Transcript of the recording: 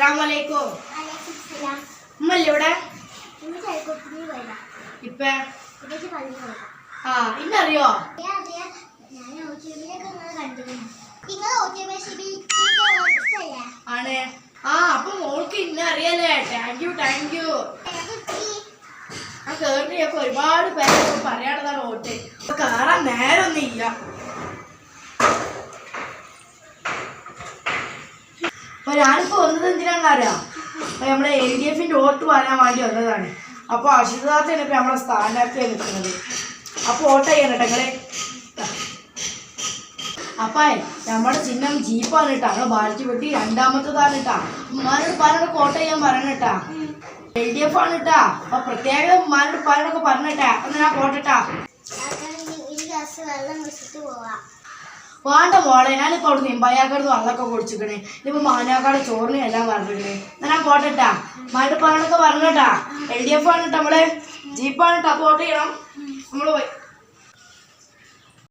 അസ്സലാമലൈക്കും ഉമ്മല്ലേ ഇവിടെ ഇപ്പ? ആ ഇന്നറിയോ? ആണ്. ആ അപ്പൊ മോൾക്ക് ഇന്ന അറിയാലേ താങ്ക് യു താങ്ക് യു ആ കേറിയൊക്കെ ഒരുപാട് പേരൊക്കെ പറയാനുള്ളതാണ് വോട്ട് കാറാൻ നേരൊന്നും നേരമൊന്നും ഇല്ല അപ്പൊ ഞാനിപ്പോ വന്നത് എന്തിനാണെന്ന് അറിയാം അപ്പൊ നമ്മുടെ എൽ ഡി എഫിന്റെ വോട്ട് വരാൻ വേണ്ടി വന്നതാണ്. അപ്പൊ അശ്വതാർത്ഥയാണ് ഇപ്പൊ നമ്മളെ സ്ഥാനാർത്ഥിയെ നിൽക്കുന്നത്. അപ്പൊ വോട്ട് ചെയ്യണം കേട്ടോ അപ്പായ അപ്പേ നമ്മുടെ ചിഹ്നം ജീപ്പാണ് കേട്ടാ. നമ്മളെ ബാലറ്റ് വെട്ടി രണ്ടാമത്തതാണ് കേട്ടാ. ഉമ്മാരോട് പാനോട് വോട്ട് ചെയ്യാൻ പറയണട്ടാ എൽ ഡി എഫ് ആണ് കേട്ടാ. അപ്പൊ പ്രത്യേക ഉമ്മാരോട് പാനോടൊക്കെ പറഞ്ഞിട്ടാ അപ്പൊ ഞാൻ പോട്ടെട്ടാ വേണ്ട മോളെ ഞാനിപ്പോ അവിടെ നിമ്പായാക്കാട് വെള്ളമൊക്കെ കുടിച്ചിക്കണേ. ഇനിയിപ്പോ മാനാക്കാട് ചോറിന് എല്ലാം പറഞ്ഞിട്ടേ എന്നാ ഞാൻ പോട്ടെട്ടാ. മാനോട് പാനോടൊക്കെ പറഞ്ഞിട്ടാ. എൽ ഡി എഫ് ആണ് കേട്ടോ നമ്മൾ. ജീപ്പാണ് കേട്ടോ വോട്ട് ചെയ്യണം. നമ്മൾ പോയി.